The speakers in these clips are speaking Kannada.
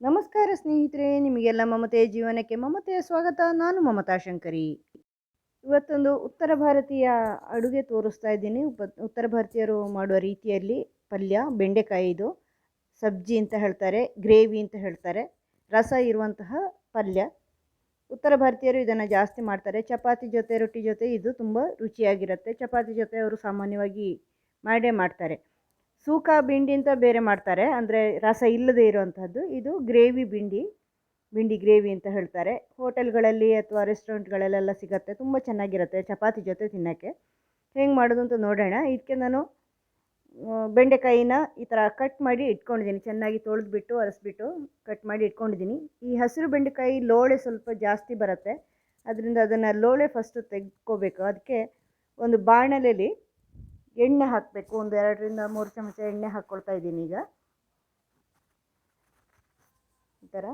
ನಮಸ್ಕಾರ ಸ್ನೇಹಿತರೆ, ನಿಮಗೆಲ್ಲ ಮಮತೆಯ ಜೀವನಕ್ಕೆ ಮಮತೆಯ ಸ್ವಾಗತ. ನಾನು ಮಮತಾ ಶಂಕರಿ. ಇವತ್ತೊಂದು ಉತ್ತರ ಭಾರತೀಯ ಅಡುಗೆ ತೋರಿಸ್ತಾ ಇದ್ದೀನಿ. ಉತ್ತರ ಭಾರತೀಯರು ಮಾಡುವ ರೀತಿಯಲ್ಲಿ ಪಲ್ಯ ಬೆಂಡೆಕಾಯಿದು ಸಬ್ಜಿ ಅಂತ ಹೇಳ್ತಾರೆ, ಗ್ರೇವಿ ಅಂತ ಹೇಳ್ತಾರೆ. ರಸ ಇರುವಂತಹ ಪಲ್ಯ. ಉತ್ತರ ಭಾರತೀಯರು ಇದನ್ನು ಜಾಸ್ತಿ ಮಾಡ್ತಾರೆ. ಚಪಾತಿ ಜೊತೆ, ರೊಟ್ಟಿ ಜೊತೆ ಇದು ತುಂಬ ರುಚಿಯಾಗಿರುತ್ತೆ. ಚಪಾತಿ ಜೊತೆ ಅವರು ಸಾಮಾನ್ಯವಾಗಿ ಮಾಡೇ ಮಾಡ್ತಾರೆ. ಸೂಕ ಬಿಂಡಿ ಅಂತ ಬೇರೆ ಮಾಡ್ತಾರೆ. ಅಂದರೆ ರಸ ಇಲ್ಲದೇ ಇರುವಂಥದ್ದು ಇದು ಗ್ರೇವಿ ಬಿಂಡಿ ಬಿಂಡಿ ಗ್ರೇವಿ ಅಂತ ಹೇಳ್ತಾರೆ. ಹೋಟೆಲ್ಗಳಲ್ಲಿ ಅಥವಾ ರೆಸ್ಟೋರೆಂಟ್ಗಳಲ್ಲೆಲ್ಲ ಸಿಗುತ್ತೆ. ತುಂಬ ಚೆನ್ನಾಗಿರುತ್ತೆ ಚಪಾತಿ ಜೊತೆ ತಿನ್ನೋಕ್ಕೆ. ಹೆಂಗೆ ಮಾಡೋದು ಅಂತ ನೋಡೋಣ. ಇದಕ್ಕೆ ನಾನು ಬೆಂಡೆಕಾಯಿನ ಈ ಥರ ಕಟ್ ಮಾಡಿ ಇಟ್ಕೊಂಡಿದ್ದೀನಿ. ಚೆನ್ನಾಗಿ ತೊಳೆದ್ಬಿಟ್ಟು ಒರೆಸ್ಬಿಟ್ಟು ಕಟ್ ಮಾಡಿ ಇಟ್ಕೊಂಡಿದ್ದೀನಿ. ಈ ಹಸಿರು ಬೆಂಡೆಕಾಯಿ ಲೋಳೆ ಸ್ವಲ್ಪ ಜಾಸ್ತಿ ಬರುತ್ತೆ. ಅದರಿಂದ ಅದನ್ನು ಲೋಳೆ ಫಸ್ಟು ತೆಗ್ಕೋಬೇಕು ಅದಕ್ಕೆ ಒಂದು ಬಾಣಲೆಯಲ್ಲಿ ಎಣ್ಣೆ ಹಾಕಬೇಕು. ಒಂದು ಎರಡರಿಂದ ಮೂರು ಚಮಚ ಎಣ್ಣೆ ಹಾಕ್ಕೊಳ್ತಾ ಇದ್ದೀನಿ ಈಗ. ಈ ಥರ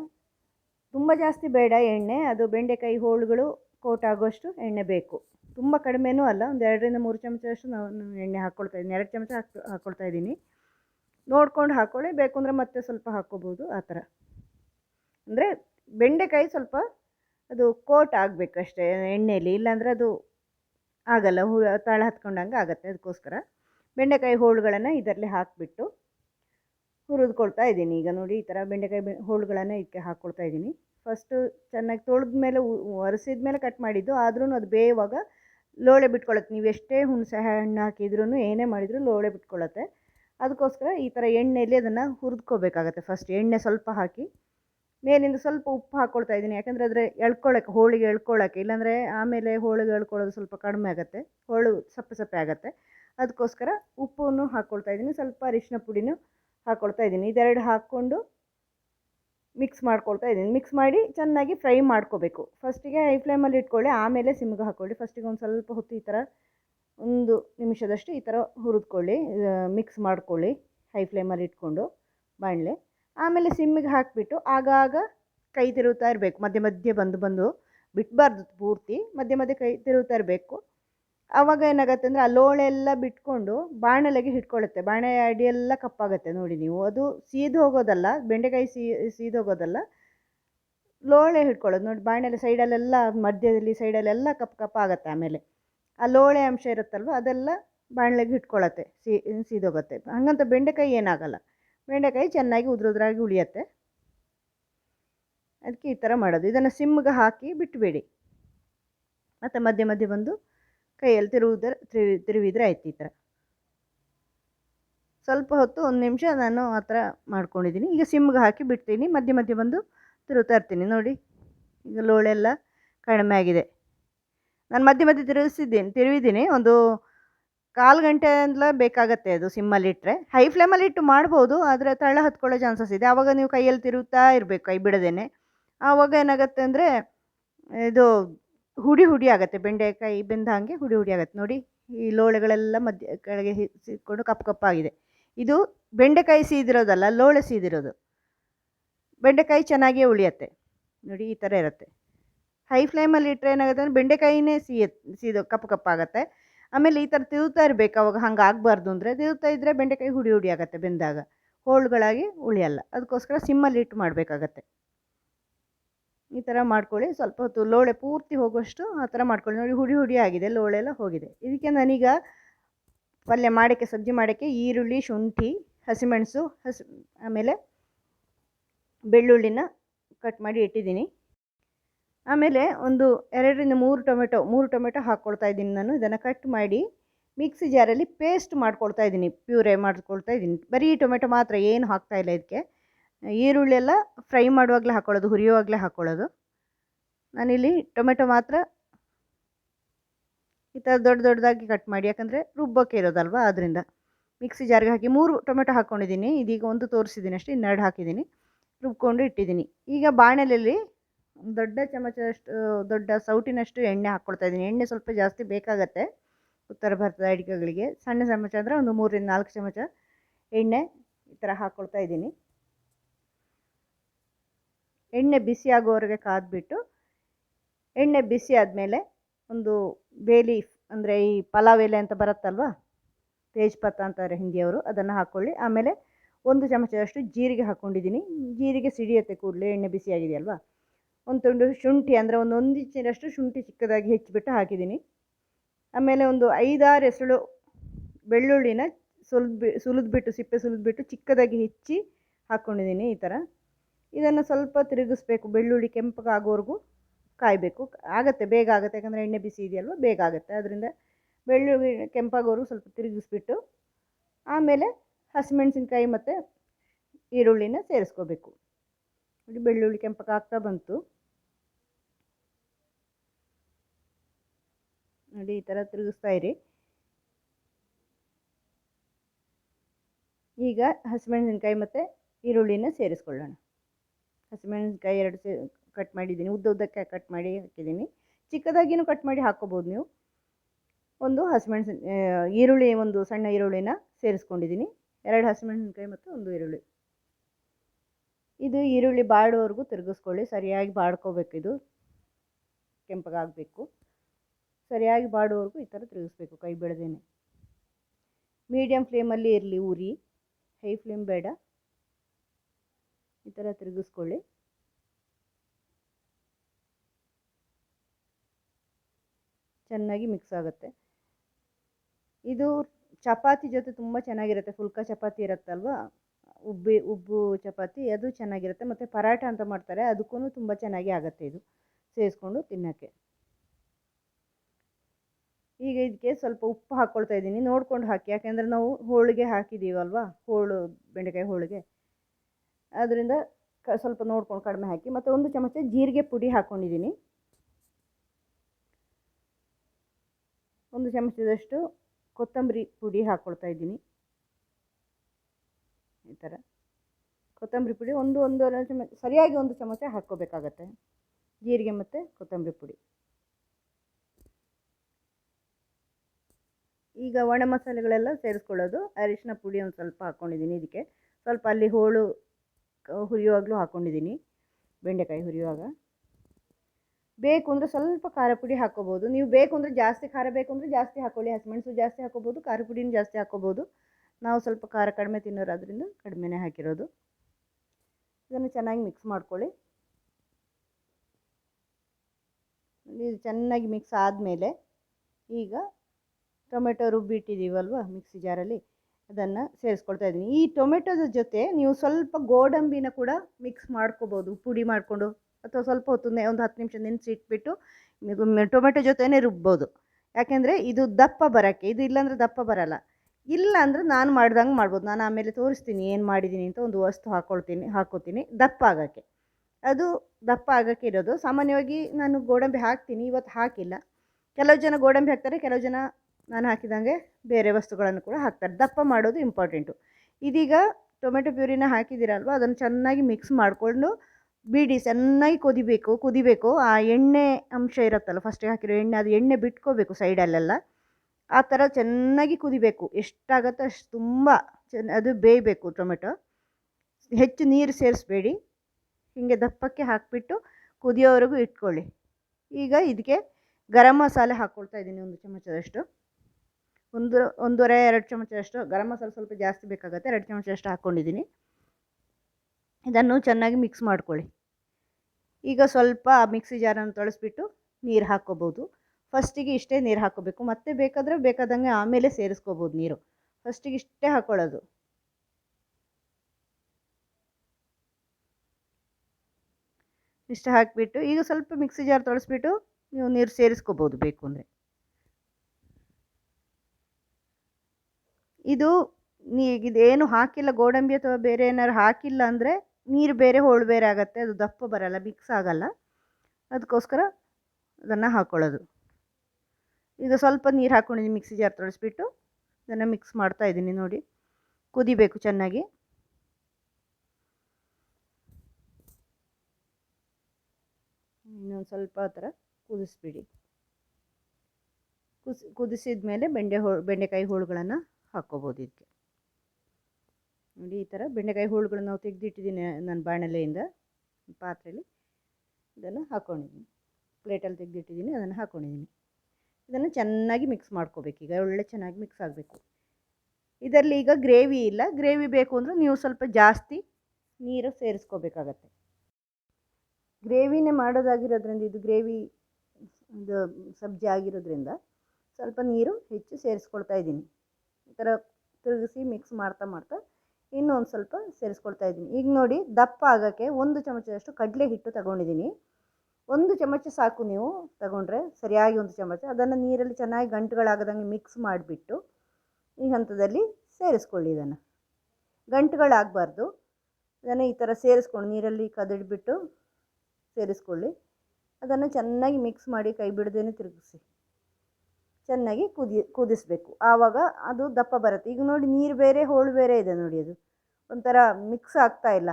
ತುಂಬ ಜಾಸ್ತಿ ಬೇಡ ಎಣ್ಣೆ. ಅದು ಬೆಂಡೆಕಾಯಿ ಹೋಳುಗಳು ಕೋಟ್ ಆಗೋಷ್ಟು ಎಣ್ಣೆ ಬೇಕು. ತುಂಬ ಕಡಿಮೆನೂ ಅಲ್ಲ. ಒಂದು ಎರಡರಿಂದ ಮೂರು ಚಮಚದಷ್ಟು ನಾನು ಎಣ್ಣೆ ಹಾಕ್ಕೊಳ್ತಾ ಇದ್ದೀನಿ. ಎರಡು ಚಮಚ ಹಾಕ್ ಹಾಕ್ಕೊಳ್ತಾ ಇದ್ದೀನಿ. ನೋಡ್ಕೊಂಡು ಹಾಕ್ಕೊಳ್ಳಿ ಬೇಕು ಅಂದರೆ ಮತ್ತೆ ಸ್ವಲ್ಪ ಹಾಕ್ಕೋಬೋದು. ಆ ಥರ ಅಂದರೆ ಬೆಂಡೆಕಾಯಿ ಸ್ವಲ್ಪ ಅದು ಕೋಟ್ ಆಗಬೇಕಷ್ಟೇ ಎಣ್ಣೆಯಲ್ಲಿ ಇಲ್ಲಾಂದರೆ ಅದು ಆಗಲ್ಲ. ಹೂ, ತಾಳ ಹತ್ಕೊಂಡಂಗೆ ಆಗುತ್ತೆ. ಅದಕ್ಕೋಸ್ಕರ ಬೆಂಡೆಕಾಯಿ ಹೋಳುಗಳನ್ನು ಇದರಲ್ಲಿ ಹಾಕಿಬಿಟ್ಟು ಹುರಿದುಕೊಳ್ತಾ ಇದ್ದೀನಿ. ಈಗ ನೋಡಿ ಈ ಥರ ಬೆಂಡೆಕಾಯಿ ಹೋಳುಗಳನ್ನು ಇದಕ್ಕೆ ಹಾಕ್ಕೊಳ್ತಾ ಇದ್ದೀನಿ. ಫಸ್ಟು ಚೆನ್ನಾಗಿ ತೊಳೆದ ಮೇಲೆ ಒರೆಸಿದ ಮೇಲೆ ಕಟ್ ಮಾಡಿದ್ದು. ಆದ್ರೂ ಅದು ಬೇಯುವಾಗ ಲೋಳೆ ಬಿಟ್ಕೊಳ್ಳುತ್ತೆ ನೀವು ಎಷ್ಟೇ ಹುಣಸೆ ಹಣ್ಣು ಹಾಕಿದ್ರೂ ಏನೇ ಮಾಡಿದರೂ ಲೋಳೆ ಬಿಟ್ಕೊಳ್ಳುತ್ತೆ ಅದಕ್ಕೋಸ್ಕರ ಈ ಥರ ಎಣ್ಣೆಯಲ್ಲಿ ಅದನ್ನು ಹುರಿದ್ಕೋಬೇಕಾಗತ್ತೆ. ಫಸ್ಟ್ ಎಣ್ಣೆ ಸ್ವಲ್ಪ ಹಾಕಿ ಮೇಲಿಂದ ಸ್ವಲ್ಪ ಉಪ್ಪು ಹಾಕ್ಕೊಳ್ತಾ ಇದ್ದೀನಿ. ಯಾಕಂದರೆ ಅದರ ಎಳ್ಕೊಳ್ಳೋಕೆ ಹೋಳಿಗೆ ಎಳ್ಕೊಳ್ಳೋಕೆ ಇಲ್ಲಾಂದರೆ ಆಮೇಲೆ ಹೋಳಿಗೆ ಎಳ್ಕೊಳ್ಳೋದು ಸ್ವಲ್ಪ ಕಡಿಮೆ ಆಗುತ್ತೆ. ಹೋಳು ಸಪ್ಪೆ ಸಪ್ಪೆ ಆಗುತ್ತೆ. ಅದಕ್ಕೋಸ್ಕರ ಉಪ್ಪನ್ನು ಹಾಕ್ಕೊಳ್ತಾ ಇದ್ದೀನಿ. ಸ್ವಲ್ಪ ಅರಿಶಿನ ಪುಡಿನೂ ಹಾಕ್ಕೊಳ್ತಾ ಇದ್ದೀನಿ. ಇದೆರಡು ಹಾಕ್ಕೊಂಡು ಮಿಕ್ಸ್ ಮಾಡ್ಕೊಳ್ತಾ ಇದ್ದೀನಿ. ಮಿಕ್ಸ್ ಮಾಡಿ ಚೆನ್ನಾಗಿ ಫ್ರೈ ಮಾಡ್ಕೋಬೇಕು. ಫಸ್ಟಿಗೆ ಹೈ ಫ್ಲೇಮಲ್ಲಿ ಇಟ್ಕೊಳ್ಳಿ, ಆಮೇಲೆ ಸಿಮ್ಗೆ ಹಾಕ್ಕೊಳ್ಳಿ ಫಸ್ಟಿಗೆ ಒಂದು ಸ್ವಲ್ಪ ಹೊತ್ತು ಈ ಥರ ಒಂದು ನಿಮಿಷದಷ್ಟು ಈ ಥರ ಹುರಿದ್ಕೊಳ್ಳಿ. ಮಿಕ್ಸ್ ಮಾಡ್ಕೊಳ್ಳಿ ಹೈ ಫ್ಲೇಮಲ್ಲಿ ಇಟ್ಕೊಂಡು ಬಾಣಲೆ. ಆಮೇಲೆ ಸಿಮ್ಮಿಗೆ ಹಾಕಿಬಿಟ್ಟು ಆಗಾಗ ಕೈ ತಿರುಗುತ್ತಾ ಇರಬೇಕು. ಮಧ್ಯೆ ಮಧ್ಯೆ ಬಂದು ಬಂದು ಬಿಡಬಾರ್ದು ಪೂರ್ತಿ. ಮಧ್ಯೆ ಮಧ್ಯೆ ಕೈ ತಿರುಗ್ತಾ ಇರಬೇಕು. ಆವಾಗ ಏನಾಗುತ್ತೆ ಅಂದರೆ ಆ ಲೋಳೆ ಎಲ್ಲ ಬಿಟ್ಕೊಂಡು ಬಾಣಲೆಗೆ ಹಿಡ್ಕೊಳ್ಳುತ್ತೆ ಬಾಣೆ ಅಡಿಯೆಲ್ಲ ಕಪ್ಪಾಗುತ್ತೆ ನೋಡಿ ನೀವು. ಅದು ಸೀದು ಹೋಗೋದಲ್ಲ, ಬೆಂಡೆಕಾಯಿ ಸೀ, ಸೀದು ಹೋಗೋದಲ್ಲ, ಲೋಳೆ ಹಿಡ್ಕೊಳ್ಳೋದು ನೋಡಿ. ಬಾಣಲೆ ಸೈಡಲ್ಲೆಲ್ಲ, ಮಧ್ಯದಲ್ಲಿ ಸೈಡಲ್ಲೆಲ್ಲ ಕಪ್ಪು ಕಪ್ಪಾಗುತ್ತೆ ಆಮೇಲೆ. ಆ ಲೋಳೆ ಅಂಶ ಇರುತ್ತಲ್ವ, ಅದೆಲ್ಲ ಬಾಣಲೆಗೆ ಹಿಡ್ಕೊಳ್ಳುತ್ತೆ ಸೀ ಸೀದೋಗುತ್ತೆ ಹಾಗಂತ ಬೆಂಡೆಕಾಯಿ ಏನಾಗಲ್ಲ. ಬೆಂಡೆಕಾಯಿ ಚೆನ್ನಾಗಿ ಉದುರುದ್ರಾಗಿ ಉಳಿಯತ್ತೆ. ಅದಕ್ಕೆ ಈ ಥರ ಮಾಡೋದು. ಇದನ್ನು ಸಿಮ್ಗೆ ಹಾಕಿ ಬಿಟ್ಟುಬೇಡಿ ಮತ್ತು ಮಧ್ಯೆ ಮಧ್ಯೆ ಬಂದು ಕೈಯಲ್ಲಿ ತಿರುವುದ್ರೆ ತಿರುವಿ ತಿರುವಿದ್ರೆ ಆಯ್ತು ಈ ಥರ. ಸ್ವಲ್ಪ ಹೊತ್ತು ಒಂದು ನಿಮಿಷ ನಾನು ಆ ಥರ ಮಾಡ್ಕೊಂಡಿದ್ದೀನಿ. ಈಗ ಸಿಮ್ಗೆ ಹಾಕಿ ಬಿಡ್ತೀನಿ. ಮಧ್ಯೆ ಮಧ್ಯೆ ಬಂದು ತಿರುತ್ತಾ ಇರ್ತೀನಿ. ನೋಡಿ, ಈಗ ಲೋಳೆಲ್ಲ ಕಡಿಮೆ ಆಗಿದೆ. ನಾನು ಮಧ್ಯೆ ಮಧ್ಯೆ ತಿರುಗಿಸಿದ್ದೀನಿ, ತಿರುವಿದ್ದೀನಿ. ಒಂದು ಕಾಲು ಗಂಟೆ ಎಲ್ಲ ಬೇಕಾಗತ್ತೆ ಅದು ಸಿಮ್ಮಲ್ಲಿ ಇಟ್ಟರೆ ಹೈ ಫ್ಲೇಮಲ್ಲಿ ಇಟ್ಟು ಮಾಡ್ಬೋದು, ಆದರೆ ತಳ ಹತ್ಕೊಳ್ಳೋ ಚಾನ್ಸಸ್ ಇದೆ. ಆವಾಗ ನೀವು ಕೈಯಲ್ಲಿ ತಿರುತ್ತಾ ಇರಬೇಕು, ಕೈ ಬಿಡದೇನೆ. ಆವಾಗ ಏನಾಗುತ್ತೆ ಅಂದರೆ, ಇದು ಹುಡಿ ಹುಡಿ ಆಗುತ್ತೆ ಬೆಂಡೆಕಾಯಿ ಬೆಂದ ಹಾಗೆ ಹುಡಿ ಹುಡಿ ಆಗುತ್ತೆ. ನೋಡಿ, ಈ ಲೋಳೆಗಳೆಲ್ಲ ಮಧ್ಯ ಕೆಳಗೆ ಸಿಕ್ಕೊಂಡು ಕಪ್ಪು ಕಪ್ಪಾಗಿದೆ. ಇದು ಬೆಂಡೆಕಾಯಿ ಸೀದಿರೋದಲ್ಲ, ಲೋಳೆ ಸೀದಿರೋದು. ಬೆಂಡೆಕಾಯಿ ಚೆನ್ನಾಗಿಯೇ ಉಳಿಯತ್ತೆ. ನೋಡಿ, ಈ ಥರ ಇರುತ್ತೆ. ಹೈ ಫ್ಲೇಮಲ್ಲಿ ಇಟ್ಟರೆ ಏನಾಗುತ್ತೆ ಅಂದರೆ ಬೆಂಡೆಕಾಯಿನೇ ಸೀಯತ್, ಸೀದೋ ಕಪ್ಪು ಕಪ್ಪಾಗತ್ತೆ. ಆಮೇಲೆ ಈ ಥರ ತಿರುತ್ತಾ ಇರಬೇಕು, ಅವಾಗ ಹಂಗೆ ಆಗಬಾರ್ದು ಅಂದರೆ ತಿರುತ್ತಾ ಇದ್ದರೆ ಬೆಂಡೆಕಾಯಿ ಹುಡಿ ಹುಡಿ ಆಗುತ್ತೆ ಬೆಂದಾಗ. ಹೋಳುಗಳಾಗಿ ಉಳಿಯಲ್ಲ, ಅದಕ್ಕೋಸ್ಕರ ಸಿಮ್ಮಲ್ಲಿ ಇಟ್ಟು ಮಾಡಬೇಕಾಗತ್ತೆ. ಈ ಥರ ಮಾಡ್ಕೊಳ್ಳಿ, ಸ್ವಲ್ಪ ಹೊತ್ತು ಲೋಳೆ ಪೂರ್ತಿ ಹೋಗುವಷ್ಟು ಆ ಥರ ಮಾಡ್ಕೊಳ್ಳಿ. ನೋಡಿ ಹುಡಿ ಹುಡಿ ಆಗಿದೆ, ಲೋಳೆ ಎಲ್ಲ ಹೋಗಿದೆ. ಇದಕ್ಕೆ ನಾನೀಗ ಪಲ್ಯ ಮಾಡೋಕ್ಕೆ, ಸಬ್ಜಿ ಮಾಡೋಕ್ಕೆ ಈರುಳ್ಳಿ, ಶುಂಠಿ, ಹಸಿಮೆಣಸು, ಹಸಿ ಆಮೇಲೆ ಬೆಳ್ಳುಳ್ಳಿನ ಕಟ್ ಮಾಡಿ ಇಟ್ಟಿದ್ದೀನಿ. ಆಮೇಲೆ ಒಂದು ಎರಡರಿಂದ ಮೂರು ಟೊಮೆಟೊ ಮೂರು ಟೊಮೆಟೊ ಹಾಕ್ಕೊಳ್ತಾ ಇದ್ದೀನಿ ನಾನು. ಇದನ್ನು ಕಟ್ ಮಾಡಿ ಮಿಕ್ಸಿ ಜಾರಲ್ಲಿ ಪೇಸ್ಟ್ ಮಾಡ್ಕೊಳ್ತಾ ಇದ್ದೀನಿ. ಪ್ಯೂರೆ ಮಾಡ್ಕೊಳ್ತಾ ಇದ್ದೀನಿ. ಬರೀ ಟೊಮೆಟೊ ಮಾತ್ರ, ಏನು ಹಾಕ್ತಾ ಇಲ್ಲ ಇದಕ್ಕೆ. ಈರುಳ್ಳಿ ಎಲ್ಲ ಫ್ರೈ ಮಾಡುವಾಗಲೇ ಹಾಕ್ಕೊಳ್ಳೋದು ಹುರಿಯುವಾಗಲೇ ಹಾಕ್ಕೊಳ್ಳೋದು ನಾನಿಲ್ಲಿ ಟೊಮೆಟೊ ಮಾತ್ರ ಈ ಥರ ದೊಡ್ಡ ದೊಡ್ಡದಾಗಿ ಕಟ್ ಮಾಡಿ, ಯಾಕಂದರೆ ರುಬ್ಬಕ್ಕೆ ಇರೋದಲ್ವ ಅದರಿಂದ ಮಿಕ್ಸಿ ಜಾರ್ಗೆ ಹಾಕಿ ಮೂರು ಟೊಮೆಟೊ ಹಾಕ್ಕೊಂಡಿದ್ದೀನಿ ಇದೀಗ ಒಂದು ತೋರಿಸಿದ್ದೀನಿ ಅಷ್ಟೇ, ಇನ್ನೆರಡು ಹಾಕಿದ್ದೀನಿ. ರುಬ್ಕೊಂಡು ಇಟ್ಟಿದ್ದೀನಿ. ಈಗ ಬಾಣಲೆಯಲ್ಲಿ ದೊಡ್ಡ ಚಮಚದಷ್ಟು, ದೊಡ್ಡ ಸೌಟಿನಷ್ಟು ಎಣ್ಣೆ ಹಾಕ್ಕೊಳ್ತಾ ಇದ್ದೀನಿ. ಎಣ್ಣೆ ಸ್ವಲ್ಪ ಜಾಸ್ತಿ ಬೇಕಾಗತ್ತೆ ಉತ್ತರ ಭಾರತದ ಅಡುಗೆಗಳಿಗೆ. ಸಣ್ಣ ಚಮಚ ಅಂದರೆ ಒಂದು ಮೂರರಿಂದ ನಾಲ್ಕು ಚಮಚ ಎಣ್ಣೆ ಈ ಥರ ಹಾಕ್ಕೊಳ್ತಾ ಇದ್ದೀನಿ. ಎಣ್ಣೆ ಬಿಸಿ ಆಗೋವರೆಗೆ ಕಾದ್ಬಿಟ್ಟು, ಎಣ್ಣೆ ಬಿಸಿ ಆದಮೇಲೆ ಒಂದು ಬೇಲಿ ಅಂದರೆ ಈ ಪಲಾವ್ ಎಲೆ ಅಂತ ಬರುತ್ತಲ್ವ ತೇಜ್ಪತ್ತ ಅಂತಾರೆ ಹಿಂದಿಯವರು ಅದನ್ನು ಹಾಕ್ಕೊಳ್ಳಿ ಆಮೇಲೆ ಒಂದು ಚಮಚದಷ್ಟು ಜೀರಿಗೆ ಹಾಕ್ಕೊಂಡಿದ್ದೀನಿ ಜೀರಿಗೆ ಸಿಡಿಯತ್ತೆ ಕೂಡಲೇ, ಎಣ್ಣೆ ಬಿಸಿಯಾಗಿದೆಯಲ್ವಾ? ಒಂದು ತುಂಡು ಶುಂಠಿ ಅಂದರೆ ಒಂದು ಒಂದಿಂಚಿನಷ್ಟು ಶುಂಠಿ ಚಿಕ್ಕದಾಗಿ ಹೆಚ್ಚಿಬಿಟ್ಟು ಹಾಕಿದ್ದೀನಿ. ಆಮೇಲೆ ಒಂದು ಐದಾರು ಎಸಳು ಬೆಳ್ಳುಳ್ಳಿನ ಸುಲಿದ್ಬಿ ಸುಲಿದ್ಬಿಟ್ಟು, ಸಿಪ್ಪೆ ಸುಲಿದ್ಬಿಟ್ಟು ಚಿಕ್ಕದಾಗಿ ಹೆಚ್ಚಿ ಹಾಕ್ಕೊಂಡಿದ್ದೀನಿ ಈ ಥರ. ಇದನ್ನು ಸ್ವಲ್ಪ ತಿರುಗಿಸ್ಬೇಕು, ಬೆಳ್ಳುಳ್ಳಿ ಕೆಂಪಗಾಗೋವರೆಗೂ ಕಾಯಬೇಕು. ಆಗುತ್ತೆ, ಬೇಗ ಆಗುತ್ತೆ, ಯಾಕಂದರೆ ಎಣ್ಣೆ ಬಿಸಿ ಇದೆಯಲ್ವ, ಬೇಗ ಆಗುತ್ತೆ. ಅದರಿಂದ ಬೆಳ್ಳುಳ್ಳಿ ಕೆಂಪಾಗೋರು ಸ್ವಲ್ಪ ತಿರುಗಿಸ್ಬಿಟ್ಟು, ಆಮೇಲೆ ಹಸಿಮೆಣಸಿನ್ಕಾಯಿ ಮತ್ತು ಈರುಳ್ಳಿನ ಸೇರಿಸ್ಕೋಬೇಕು. ನೋಡಿ ಬೆಳ್ಳುಳ್ಳಿ ಕೆಂಪಗಾಗ್ತಾ ಬಂತು. ನೋಡಿ, ಈ ಥರ ತಿರುಗಿಸ್ತಾ ಇರಿ. ಈಗ ಹಸಿಮೆಣಸಿನ್ಕಾಯಿ ಮತ್ತು ಈರುಳ್ಳಿನ ಸೇರಿಸ್ಕೊಳ್ಳೋಣ. ಹಸಿಮೆಣಸಿನ್ಕಾಯಿ ಎರಡು ಸೇ, ಕಟ್ ಮಾಡಿದ್ದೀನಿ. ಉದ್ದ ಉದ್ದಕ್ಕೆ ಕಟ್ ಮಾಡಿ ಹಾಕಿದ್ದೀನಿ. ಚಿಕ್ಕದಾಗಿನೂ ಕಟ್ ಮಾಡಿ ಹಾಕ್ಕೋಬೋದು ನೀವು. ಒಂದು ಹಸಿಮೆಣಸಿನ ಈರುಳ್ಳಿ, ಒಂದು ಸಣ್ಣ ಈರುಳ್ಳಿನ ಸೇರಿಸ್ಕೊಂಡಿದ್ದೀನಿ. ಎರಡು ಹಸಿಮೆಣಸಿನ್ಕಾಯಿ ಮತ್ತು ಒಂದು ಈರುಳ್ಳಿ. ಇದು ಈರುಳ್ಳಿ ಬಾಡೋವರೆಗೂ ತಿರುಗಿಸ್ಕೊಳ್ಳಿ, ಸರಿಯಾಗಿ ಬಾಡ್ಕೋಬೇಕು ಇದು. ಕೆಂಪಗಾಗಬೇಕು. ಸರಿಯಾಗಿ ಬಾಡೋವರೆಗೂ ಈ ಥರ ತಿರುಗಿಸ್ಬೇಕು ಕೈ ಬೆಳೆದೇನೆ. ಮೀಡಿಯಮ್ ಫ್ಲೇಮಲ್ಲಿ ಇರಲಿ ಉರಿ, ಹೈ ಫ್ಲೇಮ್ ಬೇಡ. ಈ ಥರ ತಿರುಗಿಸ್ಕೊಳ್ಳಿ. ಚೆನ್ನಾಗಿ ಮಿಕ್ಸ್ ಆಗುತ್ತೆ. ಇದು ಚಪಾತಿ ಜೊತೆ ತುಂಬ ಚೆನ್ನಾಗಿರುತ್ತೆ, ಫುಲ್ಕ ಚಪಾತಿ ಇರುತ್ತಲ್ವಾ? ಉಬ್ಬಿ, ಉಬ್ಬು ಚಪಾತಿ ಅದು ಚೆನ್ನಾಗಿರುತ್ತೆ. ಮತ್ತು ಪರಾಟ ಅಂತ ಮಾಡ್ತಾರೆ. ಅದಕ್ಕೂ ತುಂಬ ಚೆನ್ನಾಗಿ ಆಗುತ್ತೆ ಇದು. ಸೇರಿಸ್ಕೊಂಡು ತಿನ್ನೋಕ್ಕೆ. ಈಗ ಇದಕ್ಕೆ ಸ್ವಲ್ಪ ಉಪ್ಪು ಹಾಕ್ಕೊಳ್ತಾ ಇದ್ದೀನಿ. ನೋಡ್ಕೊಂಡು ಹಾಕಿ. ಯಾಕೆಂದರೆ ನಾವು ಹೋಳಿಗೆ ಹಾಕಿದ್ದೀವಲ್ವಾ ಹೋಳು, ಬೆಂಡೆಕಾಯಿ ಹೋಳಿಗೆ. ಅದರಿಂದ ಕ, ಸ್ವಲ್ಪ ನೋಡ್ಕೊಂಡು ಕಡಿಮೆ ಹಾಕಿ. ಮತ್ತು ಒಂದು ಚಮಚ ಜೀರಿಗೆ ಪುಡಿ ಹಾಕ್ಕೊಂಡಿದ್ದೀನಿ ಒಂದು ಚಮಚದಷ್ಟು ಕೊತ್ತಂಬರಿ ಪುಡಿ ಹಾಕ್ಕೊಳ್ತಾ ಇದ್ದೀನಿ. ಥರ ಕೊತ್ತಂಬರಿ ಪುಡಿ ಒಂದು ಒಂದೂವರೆ ಚಮಚ, ಸರಿಯಾಗಿ ಒಂದು ಚಮಚ ಹಾಕ್ಕೋಬೇಕಾಗತ್ತೆ. ಜೀರಿಗೆ ಮತ್ತು ಕೊತ್ತಂಬರಿ ಪುಡಿ. ಈಗ ಒಣ ಮಸಾಲೆಗಳೆಲ್ಲ ಸೇರಿಸ್ಕೊಳ್ಳೋದು. ಅರಿಶಿನ ಪುಡಿ ಒಂದು ಸ್ವಲ್ಪ ಹಾಕ್ಕೊಂಡಿದ್ದೀನಿ ಇದಕ್ಕೆ. ಸ್ವಲ್ಪ ಅಲ್ಲಿ ಹೋಳು ಹುರಿಯುವಾಗಲೂ ಹಾಕ್ಕೊಂಡಿದ್ದೀನಿ ಬೆಂಡೆಕಾಯಿ ಹುರಿಯುವಾಗ. ಬೇಕು ಅಂದರೆ ಸ್ವಲ್ಪ ಖಾರ ಪುಡಿ ಹಾಕ್ಕೋಬೋದು. ನೀವು ಬೇಕು ಅಂದರೆ ಜಾಸ್ತಿ ಖಾರ, ಬೇಕು ಅಂದರೆ ಜಾಸ್ತಿ ಹಾಕ್ಕೊಳ್ಳಿ ಹಸಿಮೆಣಸು ಜಾಸ್ತಿ ಹಾಕ್ಕೋಬೋದು, ಖಾರ ಪುಡಿನೂ ಜಾಸ್ತಿ ಹಾಕ್ಕೋಬೋದು. ನಾವು ಸ್ವಲ್ಪ ಖಾರ ಕಡಿಮೆ ತಿನ್ನೋರಾದ್ರಿಂದ ಕಡಿಮೆನೇ ಹಾಕಿರೋದು. ಇದನ್ನು ಚೆನ್ನಾಗಿ ಮಿಕ್ಸ್ ಮಾಡ್ಕೊಳ್ಳಿ. ಇದು ಚೆನ್ನಾಗಿ ಮಿಕ್ಸ್ ಆದಮೇಲೆ ಈಗ ಟೊಮೆಟೊ ರುಬ್ಬಿಟ್ಟಿದ್ದೀವಲ್ವ ಮಿಕ್ಸಿ ಜಾರಲ್ಲಿ? ಅದನ್ನು ಸೇರಿಸ್ಕೊಳ್ತಾ ಇದ್ದೀನಿ. ಈ ಟೊಮೆಟೊದ ಜೊತೆ ನೀವು ಸ್ವಲ್ಪ ಗೋಡಂಬಿನ ಕೂಡ ಮಿಕ್ಸ್ ಮಾಡ್ಕೋಬೋದು. ಪುಡಿ ಮಾಡಿಕೊಂಡು ಅಥವಾ ಸ್ವಲ್ಪ ಹೊತ್ತು ಒಂದು ಹತ್ತು ನಿಮಿಷ ನೆನೆಸಿ ಇಟ್ಬಿಟ್ಟು ಟೊಮೆಟೊ ಜೊತೆನೇ ರುಬ್ಬೋದು. ಯಾಕೆಂದರೆ ಇದು ದಪ್ಪ ಬರೋಕ್ಕೆ, ಇದು ಇಲ್ಲಾಂದರೆ ದಪ್ಪ ಬರಲ್ಲ. ಇಲ್ಲ ಅಂದರೆ ನಾನು ಮಾಡ್ದಂಗೆ ಮಾಡ್ಬೋದು. ನಾನು ಆಮೇಲೆ ತೋರಿಸ್ತೀನಿ ಏನು ಮಾಡಿದ್ದೀನಿ ಅಂತ ಒಂದು ವಸ್ತು ಹಾಕೊಳ್ತೀನಿ, ಹಾಕೋತೀನಿ. ದಪ್ಪ ಆಗೋಕ್ಕೆ. ಅದು ದಪ್ಪ ಆಗೋಕ್ಕೆ ಇರೋದು. ಸಾಮಾನ್ಯವಾಗಿ ನಾನು ಗೋಡಂಬಿ ಹಾಕ್ತೀನಿ, ಇವತ್ತು ಹಾಕಿಲ್ಲ. ಕೆಲವು ಜನ ಗೋಡಂಬಿ ಹಾಕ್ತಾರೆ, ಕೆಲವು ಜನ ನಾನು ಹಾಕಿದಂಗೆ ಬೇರೆ ವಸ್ತುಗಳನ್ನು ಕೂಡ ಹಾಕ್ತಾರೆ. ದಪ್ಪ ಮಾಡೋದು ಇಂಪಾರ್ಟೆಂಟು ಇದೀಗ ಟೊಮೆಟೊ ಪ್ಯೂರಿನ ಹಾಕಿದ್ದೀರಲ್ವ? ಅದನ್ನು ಚೆನ್ನಾಗಿ ಮಿಕ್ಸ್ ಮಾಡಿಕೊಂಡು ಬಿಡಿ ಚೆನ್ನಾಗಿ ಕುದಿಬೇಕು ಕುದಿಬೇಕು. ಆ ಎಣ್ಣೆ ಅಂಶ ಇರುತ್ತಲ್ಲ ಫಸ್ಟಿಗೆ ಹಾಕಿರೋ ಎಣ್ಣೆ, ಅದು ಎಣ್ಣೆ ಬಿಟ್ಕೋಬೇಕು ಸೈಡಲ್ಲೆಲ್ಲ ಆ ಥರ ಚೆನ್ನಾಗಿ ಕುದಿಬೇಕು. ಎಷ್ಟಾಗತ್ತೋ ಅಷ್ಟು ತುಂಬ ಚೆನ್ನ ಅದು ಬೇಯಬೇಕು ಟೊಮೆಟೊ. ಹೆಚ್ಚು ನೀರು ಸೇರಿಸ್ಬೇಡಿ. ಹೀಗೆ ದಪ್ಪಕ್ಕೆ ಹಾಕಿಬಿಟ್ಟು ಕುದಿಯೋವರೆಗೂ ಇಟ್ಕೊಳ್ಳಿ. ಈಗ ಇದಕ್ಕೆ ಗರಂ ಮಸಾಲೆ ಹಾಕ್ಕೊಳ್ತಾ ಇದ್ದೀನಿ ಒಂದು ಚಮಚದಷ್ಟು. ಒಂದು, ಒಂದೂವರೆ, ಎರಡು ಚಮಚದಷ್ಟು ಗರಂ ಮಸಾಲೆ ಸ್ವಲ್ಪ ಜಾಸ್ತಿ ಬೇಕಾಗುತ್ತೆ, ಎರಡು ಚಮಚದಷ್ಟು ಹಾಕ್ಕೊಂಡಿದ್ದೀನಿ ಇದನ್ನು ಚೆನ್ನಾಗಿ ಮಿಕ್ಸ್ ಮಾಡ್ಕೊಳ್ಳಿ. ಈಗ ಸ್ವಲ್ಪ ಮಿಕ್ಸಿ ಜಾರನ್ನು ತೊಳೆಸ್ಬಿಟ್ಟು ನೀರು ಹಾಕ್ಕೋಬೋದು. ಫಸ್ಟಿಗೆ ಇಷ್ಟೇ ನೀರು ಹಾಕೋಬೇಕು. ಮತ್ತೆ ಬೇಕಾದರೆ ಬೇಕಾದಂಗೆ ಆಮೇಲೆ ಸೇರಿಸ್ಕೋಬೋದು ನೀರು. ಫಸ್ಟಿಗೆ ಇಷ್ಟೇ ಹಾಕೊಳ್ಳೋದು. ಇಷ್ಟು ಹಾಕಿಬಿಟ್ಟು ಈಗ ಸ್ವಲ್ಪ ಮಿಕ್ಸಿ ಜಾರ್ ತೊಳಸ್ಬಿಟ್ಟು ನೀವು ನೀರು ಸೇರಿಸ್ಕೋಬೋದು ಬೇಕು ಅಂದರೆ. ಇದು ನೀ ಹಾಕಿಲ್ಲ, ಗೋಡಂಬಿ ಅಥವಾ ಬೇರೆ ಏನಾದ್ರು ಹಾಕಿಲ್ಲ ಅಂದರೆ ನೀರು ಬೇರೆ ಹೋಳು ಬೇರೆ ಆಗುತ್ತೆ, ಅದು ದಪ್ಪ ಬರಲ್ಲ, ಮಿಕ್ಸ್ ಆಗಲ್ಲ. ಅದಕ್ಕೋಸ್ಕರ ಅದನ್ನು ಹಾಕ್ಕೊಳ್ಳೋದು ಈಗ ಸ್ವಲ್ಪ ನೀರು ಹಾಕ್ಕೊಂಡಿದ್ದೀನಿ ಮಿಕ್ಸಿ ಜಾರ್ ತೊಳಿಸ್ಬಿಟ್ಟು ಇದನ್ನು ಮಿಕ್ಸ್ ಮಾಡ್ತಾ ಇದ್ದೀನಿ ನೋಡಿ. ಕುದಿಬೇಕು ಚೆನ್ನಾಗಿ. ಇನ್ನೊಂದು ಸ್ವಲ್ಪ ಆ ಥರ ಕುದಿಸ್ಬಿಡಿ. ಕುಸ್ ಕುದಿಸಿದ ಮೇಲೆ ಬೆಂಡೆ ಹೋ, ಬೆಂಡೆಕಾಯಿ ಹೋಳುಗಳನ್ನು ಹಾಕ್ಕೋಬೋದು ಇದಕ್ಕೆ ನೋಡಿ ಈ ಥರ ಬೆಂಡೆಕಾಯಿ ಹೋಳುಗಳನ್ನ ನಾವು ತೆಗೆದಿಟ್ಟಿದ್ದೀನಿ ನನ್ನ ಬಾಣಲೆಯಿಂದ ಪಾತ್ರೆಯಲ್ಲಿ ಇದನ್ನು ಹಾಕ್ಕೊಂಡಿದ್ದೀನಿ ಪ್ಲೇಟಲ್ಲಿ ತೆಗೆದಿಟ್ಟಿದ್ದೀನಿ ಅದನ್ನು ಹಾಕ್ಕೊಂಡಿದ್ದೀನಿ ಇದನ್ನು ಚೆನ್ನಾಗಿ ಮಿಕ್ಸ್ ಮಾಡ್ಕೋಬೇಕು. ಈಗ ಒಳ್ಳೆ ಚೆನ್ನಾಗಿ ಮಿಕ್ಸ್ ಆಗಬೇಕು. ಇದರಲ್ಲಿ ಈಗ ಗ್ರೇವಿ ಇಲ್ಲ. ಗ್ರೇವಿ ಬೇಕು ಅಂದರೆ ನೀವು ಸ್ವಲ್ಪ ಜಾಸ್ತಿ ನೀರು ಸೇರಿಸ್ಕೋಬೇಕಾಗತ್ತೆ. ಗ್ರೇವಿನೇ ಮಾಡೋದಾಗಿರೋದ್ರಿಂದ, ಇದು ಗ್ರೇವಿ ಇದು ಸಬ್ಜಿ ಆಗಿರೋದ್ರಿಂದ ಸ್ವಲ್ಪ ನೀರು ಹೆಚ್ಚು ಸೇರಿಸ್ಕೊಳ್ತಾ ಇದ್ದೀನಿ. ಈ ಥರ ತಿರುಗಿಸಿ ಮಿಕ್ಸ್ ಮಾಡ್ತಾ ಮಾಡ್ತಾ ಇನ್ನೂ ಒಂದು ಸ್ವಲ್ಪ ಸೇರಿಸ್ಕೊಳ್ತಾ ಇದ್ದೀನಿ. ಈಗ ನೋಡಿ ದಪ್ಪ ಆಗೋಕ್ಕೆ ಒಂದು ಚಮಚದಷ್ಟು ಕಡಲೆ ಹಿಟ್ಟು ತಗೊಂಡಿದ್ದೀನಿ. ಒಂದು ಚಮಚ ಸಾಕು ನೀವು ತಗೊಂಡ್ರೆ, ಸರಿಯಾಗಿ ಒಂದು ಚಮಚ. ಅದನ್ನು ನೀರಲ್ಲಿ ಚೆನ್ನಾಗಿ ಗಂಟುಗಳಾಗದಂಗೆ ಮಿಕ್ಸ್ ಮಾಡಿಬಿಟ್ಟು ಈ ಹಂತದಲ್ಲಿ ಸೇರಿಸ್ಕೊಳ್ಳಿ ಇದನ್ನು. ಗಂಟುಗಳಾಗಬಾರ್ದು. ಅದನ್ನು ಈ ಥರ ಸೇರಿಸ್ಕೊಂಡು ನೀರಲ್ಲಿ ಕದಡಿಬಿಟ್ಟು ಸೇರಿಸ್ಕೊಳ್ಳಿ. ಅದನ್ನು ಚೆನ್ನಾಗಿ ಮಿಕ್ಸ್ ಮಾಡಿ ಕೈ ಬಿಡದೇನೆ ತಿರುಗಿಸಿ. ಚೆನ್ನಾಗಿ ಕುದಿ, ಕುದಿಸ್ಬೇಕು. ಆವಾಗ ಅದು ದಪ್ಪ ಬರುತ್ತೆ. ಈಗ ನೋಡಿ ನೀರು ಬೇರೆ, ಹೋಳು ಬೇರೆ ಇದೆ ನೋಡಿ ಅದು. ಒಂಥರ ಮಿಕ್ಸ್ ಆಗ್ತಾ ಇಲ್ಲ.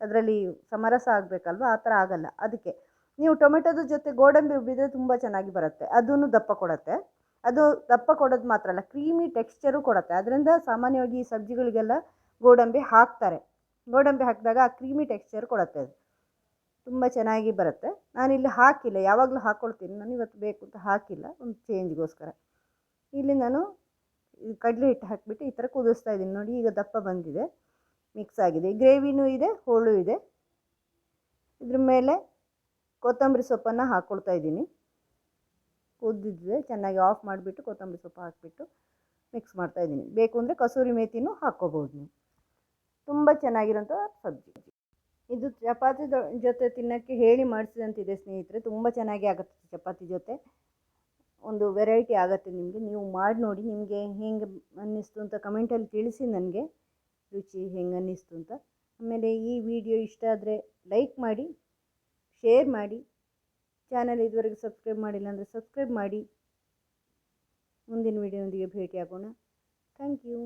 ಅದರಲ್ಲಿ ಸಮರಸ ಆಗಬೇಕಲ್ವ? ಆ ಥರ ಆಗಲ್ಲ. ಅದಕ್ಕೆ ನೀವು ಟೊಮೆಟೊದ ಜೊತೆ ಗೋಡಂಬಿ ರುಬ್ಬಿದ್ರೆ ತುಂಬ ಚೆನ್ನಾಗಿ ಬರುತ್ತೆ. ಅದೂ ದಪ್ಪ ಕೊಡುತ್ತೆ. ಅದು ದಪ್ಪ ಕೊಡೋದು ಮಾತ್ರ ಅಲ್ಲ, ಕ್ರೀಮಿ ಟೆಕ್ಸ್ಚರು ಕೊಡುತ್ತೆ. ಅದರಿಂದ ಸಾಮಾನ್ಯವಾಗಿ ಈ ಸಬ್ಜಿಗಳಿಗೆಲ್ಲ ಗೋಡಂಬಿ ಹಾಕ್ತಾರೆ. ಗೋಡಂಬಿ ಹಾಕಿದಾಗ ಆ ಕ್ರೀಮಿ ಟೆಕ್ಸ್ಚರ್ ಕೊಡುತ್ತೆ ಅದು. ತುಂಬ ಚೆನ್ನಾಗಿ ಬರುತ್ತೆ. ನಾನಿಲ್ಲಿ ಹಾಕಿಲ್ಲ. ಯಾವಾಗಲೂ ಹಾಕ್ಕೊಳ್ತೀನಿ ನಾನು ಇವತ್ತು ಬೇಕು ಅಂತ ಹಾಕಿಲ್ಲ. ಒಂದು ಚೇಂಜ್ಗೋಸ್ಕರ. ಇಲ್ಲಿ ನಾನು ಕಡಲೆ ಹಿಟ್ಟು ಹಾಕಿಬಿಟ್ಟು ಈ ಥರ ಕುದಿಸ್ತಾ ಇದ್ದೀನಿ. ನೋಡಿ, ಈಗ ದಪ್ಪ ಬಂದಿದೆ. ಮಿಕ್ಸ್ ಆಗಿದೆ. ಗ್ರೇವಿನೂ ಇದೆ, ಹೋಳು ಇದೆ. ಇದ್ರ ಮೇಲೆ ಕೊತ್ತಂಬರಿ ಸೊಪ್ಪನ್ನು ಹಾಕ್ಕೊಳ್ತಾ ಇದ್ದೀನಿ. ಕುದ್ದಿದ್ರೆ ಚೆನ್ನಾಗಿ ಆಫ್ ಮಾಡಿಬಿಟ್ಟು ಕೊತ್ತಂಬರಿ ಸೊಪ್ಪು ಹಾಕಿಬಿಟ್ಟು ಮಿಕ್ಸ್ ಮಾಡ್ತಾ ಇದ್ದೀನಿ. ಬೇಕು ಅಂದರೆ ಕಸೂರಿ ಮೇಥಿನೂ ಹಾಕ್ಕೋಬೋದು ನೀವು. ತುಂಬ ಚೆನ್ನಾಗಿರೋಂಥ ಸಬ್ಜಿ. ಇದು ಚಪಾತಿ ಜೊತೆ ತಿನ್ನೋಕ್ಕೆ ಹೇಳಿ ಮಾಡಿಸಿದಂತಿದೆ ಸ್ನೇಹಿತರೆ. ತುಂಬ ಚೆನ್ನಾಗಿ ಆಗುತ್ತೆ ಚಪಾತಿ ಜೊತೆ. ಒಂದು ವೆರೈಟಿ ಆಗುತ್ತೆ ನಿಮಗೆ. ನೀವು ಮಾಡಿ ನೋಡಿ ನಿಮಗೆ ಹೆಂಗೆ ಅನ್ನಿಸ್ತು ಅಂತ ಕಮೆಂಟಲ್ಲಿ ತಿಳಿಸಿ ನನಗೆ. ರುಚಿ ಹೆಂಗೆ ಅನ್ನಿಸ್ತು ಅಂತ. ಆಮೇಲೆ ಈ ವಿಡಿಯೋ ಇಷ್ಟ ಆದರೆ ಲೈಕ್ ಮಾಡಿ. ಶೇರ್ ಮಾಡಿ. ಚಾನಲ್ ಇದುವರೆಗೆ ಸಬ್ಸ್ಕ್ರೈಬ್ ಮಾಡಿಲ್ಲ ಅಂದರೆ ಸಬ್ಸ್ಕ್ರೈಬ್ ಮಾಡಿ. ಮುಂದಿನ ವಿಡಿಯೋದೊಂದಿಗೆ ಭೇಟಿಯಾಗೋಣ. Thank you